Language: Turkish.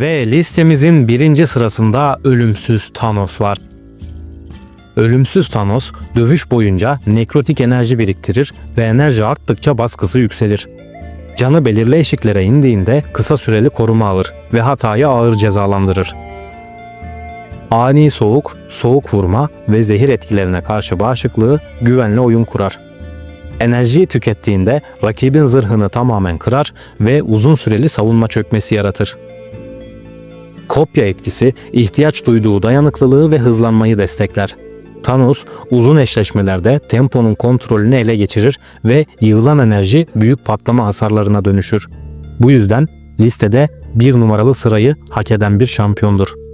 Ve listemizin birinci sırasında ölümsüz Thanos var. Ölümsüz Thanos dövüş boyunca nekrotik enerji biriktirir ve enerji arttıkça baskısı yükselir. Canı belirli eşiklere indiğinde kısa süreli koruma alır ve hatayı ağır cezalandırır. Ani soğuk, soğuk vurma ve zehir etkilerine karşı bağışıklığı güvenli oyun kurar. Enerjiyi tükettiğinde rakibin zırhını tamamen kırar ve uzun süreli savunma çökmesi yaratır. Kopya etkisi ihtiyaç duyduğu dayanıklılığı ve hızlanmayı destekler. Thanos uzun eşleşmelerde temponun kontrolünü ele geçirir ve yığılan enerji büyük patlama hasarlarına dönüşür. Bu yüzden listede bir numaralı sırayı hak eden bir şampiyondur.